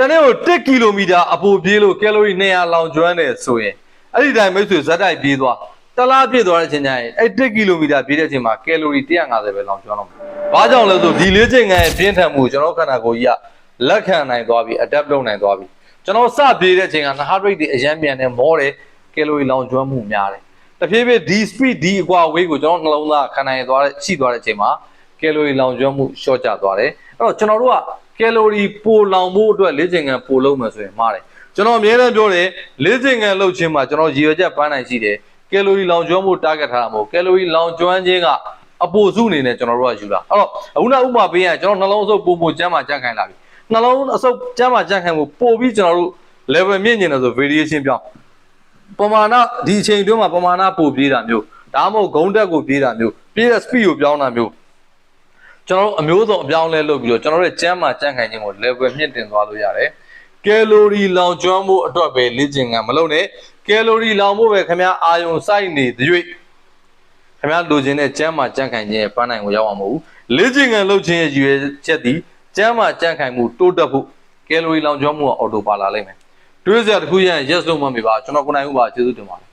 တနေ့ကို1ကီလိုမီတာအပူပြေးလို့ကယ်လိုရီ200လောင်ကျွမ်းတယ်ဆိုရင်အဲ့ဒီတိုင်းမိတ်ဆွေဇက်တိုက်ပြေးသွားတလားပြည့်သွားတဲ့အချိန်ကျရင်အဲ့1ကီလိုမီတာပြေးတဲ့အချိန်မှာကယ်လိုရီ150ပဲလောင်ကျွမ်းတော့မှာဘာကြောင့်လဲဆိုဒီလေးချိန်ငယ်ပြင်းထန်မှုကျွန်တော်ခန္ဓာကိုယ်ကြီးကလက်ခံနိုင်သွားပြီ adapt လုပ်နိုင်သွားပြီကျွန်တော်စပြေးတဲ့အချိန်က heart rate တွေအရန်ပြန်နေမောတယ်ကယ်လိုရီလောင်ကျွမ်းမှုများတယ်တဖြည်းဖြည်းဒီ speed ဒီအကွာ weight ကိုကျွန်တော်နှလုံးသားခံနိုင်သွားတဲ့ရှိသွားတဲ့အချိန်မှာကယ်လိုရီလောင်ကျွမ်းမှုရှော့ကျသွားတယ်အဲ့တော့ကျွန်တော်တို့က ကယ်လိုရီပိုလောင်ဖို့အတွက်လေးချိန်ငံပိုလုပ်မယ်ဆိုရင်မှားတယ်ကျွန်တော်အများအားပြောတယ်လေးချိန်ငံလုပ်ခြင်းမှာကျွန်တော်ရည်ရွယ်ချက်ပန်းနိုင်ရှိတယ်ကယ်လိုရီလောင်ကျွမ်းဖို့ target ထားတာမဟုတ်ကယ်လိုရီလောင်ကျွမ်းခြင်းကအပိုစုအနေနဲ့ကျွန်တော်တို့ကယူတာအဲ့တော့အခုနဥမာပေးရင်ကျွန်တော်နှလုံးအဆုပ်ပုံပုံကျမ်းမှာကြန့်ခိုင်လာပြီနှလုံးအဆုပ်ကျမ်းမှာကြန့်ခိုင်ဖို့ပို့ပြီးကျွန်တော်တို့ level မြင့်နေတယ်ဆို variation ပြောင်းပမာဏဒီအချိန်အတွင်းမှာပမာဏပိုပြေးတာမျိုးဒါမှမဟုတ်ဂုံးတက်ကိုပြေးတာမျိုးပြေးတဲ့ speed ကိုပြောင်းတာမျိုး ကျွန်တော်တို့အမျိုးစုံအပြောင်းလဲလုပ်ပြီးတော့ကျွန်တော်တို့ရဲ့ကျန်းမာကြံ့ခိုင်ခြင်းကို level မြင့်တင်သွားလို့ရတယ်။ကယ်လိုရီလောင်ကျွမ်းမှုအတွက်ပဲလေ့ကျင့်ခန်းမလုပ်နဲ့ကယ်လိုရီလောင်ဖို့ပဲခင်ဗျာအာယုံစိုက်နေတဲ့၍ခင်ဗျာလိုချင်တဲ့ကျန်းမာကြံ့ခိုင်ခြင်းရဲ့ပန်းနိုင်ကိုရောက်အောင်မဟုတ်ဘူး။လေ့ကျင့်ခန်းလုပ်ခြင်းရဲ့ရည်ရွယ်ချက်သည်ကျန်းမာကြံ့ခိုင်မှုတိုးတက်ဖို့ကယ်လိုရီလောင်ကျွမ်းမှုကအော်တိုပါလာလိမ့်မယ်။တွေးစရာတစ်ခုရရင် yes လို့မှမပြပါကျွန်တော်ကိုနိုင်ဦးပါကျေးဇူးတင်ပါတယ်